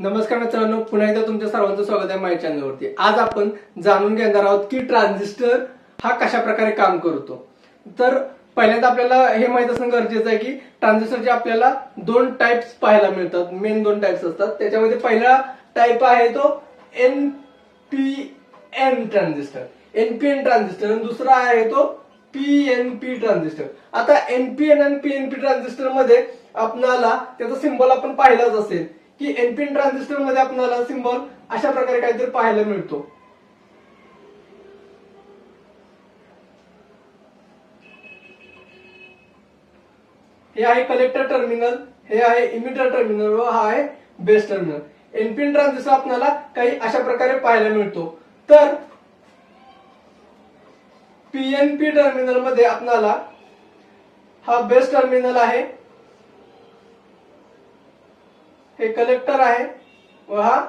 नमस्कार मित्रांनो पुन्हा एकदा तुमच्या सर्वांचं स्वागत आहे माय चॅनलवरती आज आपण जाणून घेणार आहोत की ट्रान्झिस्टर हा कशा प्रकारे काम करतो. तर पहिल्यांदा आपल्याला हे माहीत असणं गरजेचं आहे की ट्रान्झिस्टरचे आपल्याला दोन टाइप्स पाहायला मिळतात. मेन दोन टाइप्स असतात. त्याच्यामध्ये पहिला टाईप आहे तो N P N transistor NPN transistor आणि दुसरा आहे तो पी एन पी ट्रान्झिस्टर आता एनपीएन आणि पी एन पी ट्रान्झिस्टरमध्ये आपणाला त्याचा सिम्बॉल आपण पाहिलाच असेल. की एनपीएन ट्रान्झिस्टरमध्ये आपल्याला सिम्बॉल अशा प्रकारे काहीतरी पाहायला मिळतो. हे आहे कलेक्टर टर्मिनल हे आहे इमिटर टर्मिनल व हा आहे बेस टर्मिनल एनपीएन ट्रान्झिस्टर आपल्याला काही अशा प्रकारे पाहायला मिळतो. तर पीएनपी टर्मिनलमध्ये आपल्याला हा बेस टर्मिनल आहे. हे कलेक्टर आहे. व हा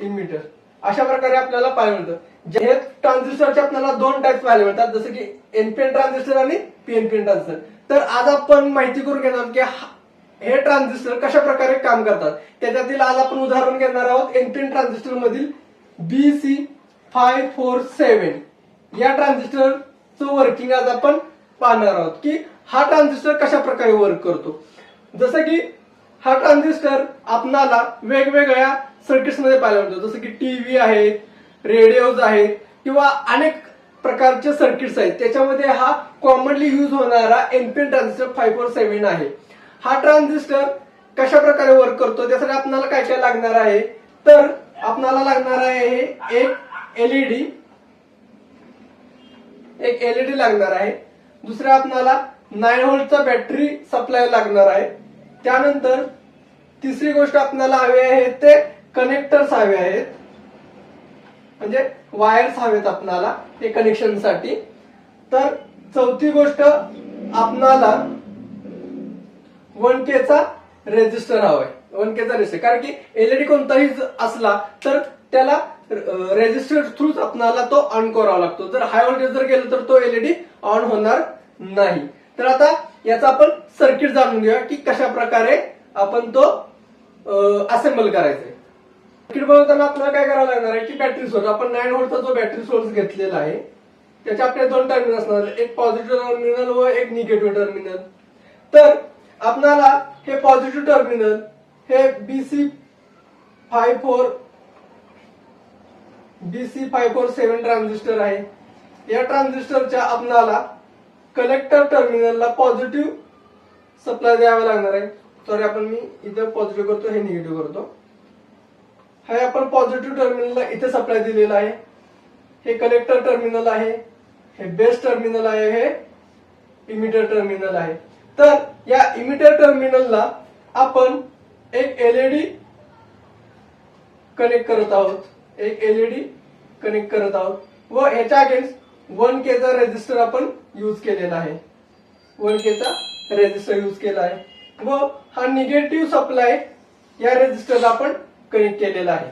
इमिटर अशा प्रकारे आपल्याला पाहायला मिळतं. जे- हे ट्रान्झिस्टरचे आपल्याला दोन टाईप्स पाहायला मिळतात. जसं की एनपीएन ट्रान्झिस्टर आणि पीएनपीएन ट्रान्झिस्टर तर आज आपण माहिती करून घेणार की हा- हे ट्रान्झिस्टर कशा प्रकारे काम करतात. त्याच्यातील आज आपण उदाहरण घेणार आहोत एनपीएन ट्रान्झिस्टर मधील B C five four seven या ट्रान्झिस्टरचं वर्किंग आज आपण पाहणार आहोत की हा ट्रान्झिस्टर कशा प्रकारे वर्क करतो. जसं की हा ट्रान्झिस्टर आपणाला वेगवेगळ्या सर्किट्समध्ये पाहायला मिळतो. जसं की टीव्ही आहेत रेडिओज आहेत किंवा अनेक प्रकारचे सर्किट्स आहेत. त्याच्यामध्ये हा कॉमनली युज होणारा NPN transistor five four seven आहे. हा ट्रान्झिस्टर कशा प्रकारे वर्क करतो? त्यासाठी आपल्याला काय काय लागणार आहे? तर आपणाला लागणार आहे हे एक एलईडी एक एलईडी लागणार आहे. दुसऱ्या आपणाला नाईन व्होल्टचा बॅटरी सप्लाय लागणार आहे. त्यानंतर तिसरी गोष्ट आपल्याला हवी आहे ते कनेक्टर्स हवे आहेत. म्हणजे वायर्स हवेत आपणाला ते कनेक्शनसाठी. तर चौथी गोष्ट आपणाला वन केचा रेजिस्टर हवाय. वन केचा रेजिस्टर कारण की एलईडी कोणताही असला तर त्याला रेजिस्टर थ्रूच आपणाला तो ऑन करावा लागतो. जर हाय व्होल्टेज जर गेलं तर तो एलईडी ऑन होणार नाही. तर आता याचा आपण सर्किट जाणून घेऊया की कशा प्रकारे आपण तो असेंबल करायचा सर्किट बनवताना आपल्याला काय करावं लागणार आहे की बॅटरी सोर्स आपण नाईन व्होल्टचा जो बॅटरी सोर्स घेतलेला आहे त्याचे आपले दोन टर्मिनल असणार एक पॉझिटिव्ह टर्मिनल व एक निगेटिव्ह टर्मिनल तर आपणाला हे पॉझिटिव्ह टर्मिनल हे BC five four BC five four seven transistor आहे. या ट्रान्झिस्टरच्या आपणाला कलेक्टर टर्मिनलला पॉझिटिव्ह सप्लाय द्यावा लागणार आहे. सॉरी आपण मी इथे पॉझिटिव्ह करतो हे निगेटिव्ह करतो. हे आपण पॉझिटिव्ह टर्मिनलला इथे सप्लाय दिलेला आहे. हे कलेक्टर टर्मिनल आहे. हे बेस टर्मिनल आहे. हे इमिटर टर्मिनल आहे. तर या इमिटर टर्मिनलला आपण एक एलईडी कनेक्ट करत आहोत. एक एलईडी कनेक्ट करत आहोत. व ह्याच्या अगेन्स्ट वन केचा रेजिस्टर आपण यूज केलेला आहे. वन रेजिस्टर यूज केला आहे. व हा निगेटिव्ह सप्लाय या रेजिस्टरला आपण कनेक्ट केलेला आहे.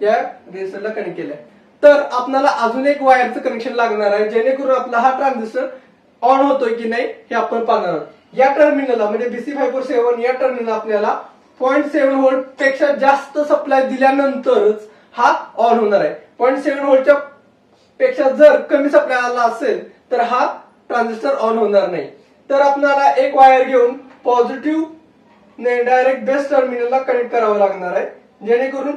या रेजिस्टरला कनेक्ट केला आहे तर आपल्याला अजून एक वायरचं कनेक्शन लागणार आहे जेणेकरून आपला हा ट्रान्झिस्टर ऑन होतोय की नाही हे आपण पाहणार आहोत. या टर्मिनलला म्हणजे बीसी फाय फोर सेव्हन या टर्मिनल आपल्याला पॉईंट सेव्हन व्होल्टपेक्षा जास्त सप्लाय दिल्यानंतरच हा ऑन होणार आहे. पॉईंट सेव्हन व्होल्टच्या पेक्षा जर कमी सप्लाय आला असेल तर हा ट्रान्झिस्टर ऑन होणार नाही. तर आपल्याला एक वायर घेऊन पॉझिटिव्ह ने डायरेक्ट बेस टर्मिनलला कनेक्ट करावं लागणार आहे. जेणेकरून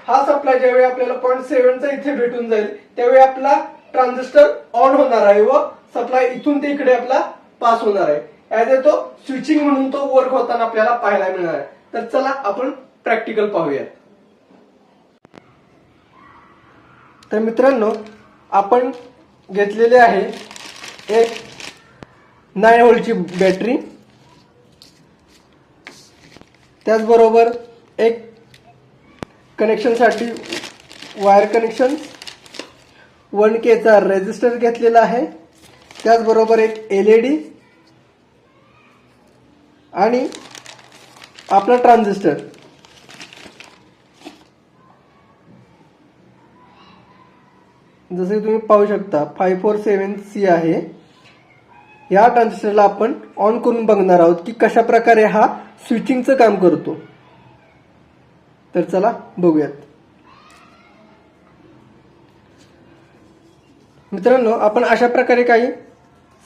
हा सप्लाय ज्यावेळी आपल्याला पॉईंट सेव्हनचा इथे भेटून जाईल त्यावेळी आपला ट्रान्झिस्टर ऑन होणार आहे व सप्लाय इथून ते इकडे आपला पास होणार आहे. ऍज ए तो स्विचिंग म्हणून तो वर्क होताना आपल्याला पाहायला मिळणार आहे. तर चला आपण प्रॅक्टिकल पाहूयात. तर मित्रांनो आपण घेतलेले आहे एक. नाईन व्होल्टची बॅटरी त्याचबरोबर एक कनेक्शनसाठी वायर कनेक्शन वन केचा रेजिस्टर घेतलेला आहे. त्याचबरोबर एक एल ई डी आणि आपला ट्रान्झिस्टर जसे तुम्ही पाहू शकता फाय फोर सेवन सी आहे. या ट्रान्झिस्टरला आपण ऑन करून बघणार आहोत की कशा प्रकारे हा स्विचिंगचं काम करतो. तर चला बघूयात. मित्रांनो आपण अशा प्रकारे काही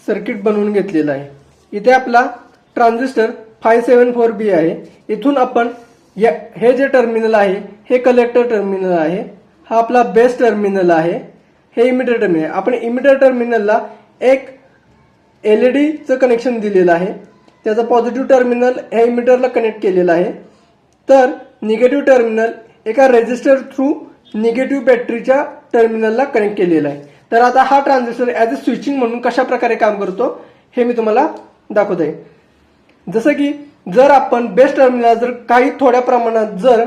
सर्किट बनवून घेतलेलं आहे. इथे आपला transistor five seven four B आहे. इथून आपण या हे जे टर्मिनल आहे हे कलेक्टर टर्मिनल आहे. हा आपला बेस टर्मिनल आहे. हे इमिटर टर्मिनल आपण इमिटर टर्मिनलला एक एल ई डीचं कनेक्शन दिलेलं आहे. त्याचं पॉझिटिव्ह टर्मिनल ह्या इमिटरला कनेक्ट केलेलं आहे. तर निगेटिव्ह टर्मिनल एका रेजिस्टर थ्रू निगेटिव्ह बॅटरीच्या टर्मिनलला कनेक्ट केलेला आहे. तर आता हा ट्रान्झिस्टर ॲज अ स्विचिंग म्हणून कशा प्रकारे काम करतो हे मी तुम्हाला दाखवत आहे. जसं की जर आपण बेस्ट टर्मिनल जर काही थोड्या प्रमाणात जर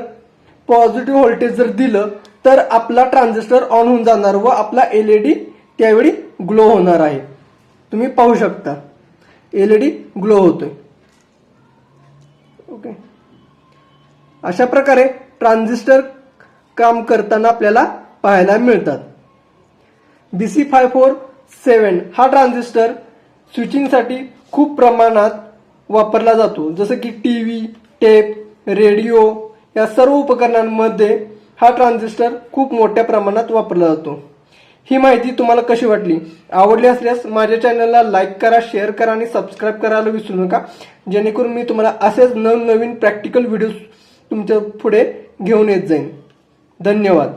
पॉझिटिव्ह व्होल्टेज जर दिलं तर आपला ट्रान्झिस्टर ऑन होऊन जाणार व आपला एल ई डी त्यावेळी ग्लो होणार आहे. तुम्ही पाहू शकता. एल ई डी ग्लो होतोय. ओके अशा प्रकारे ट्रान्झिस्टर काम करताना आपल्याला पाहायला मिळतात. B C five four seven हा ट्रान्झिस्टर स्विचिंगसाठी खूप प्रमाणात वापरला जातो. जसं की टी व्ही टेप रेडिओ या सर्व उपकरणांमध्ये हा ट्रान्झिस्टर खूप मोठ्या प्रमाणात वापरला जातो. ही माहिती तुम्हाला कशी वाटली? आवडली असल्यास माझ्या चॅनलला लाईक करा शेअर करा आणि सबस्क्राईब करायला विसरू नका. जेणेकरून मी तुम्हाला असेच नवनवीन प्रॅक्टिकल व्हिडिओ तुमच्यापुढे घेऊन येत जाईन. धन्यवाद.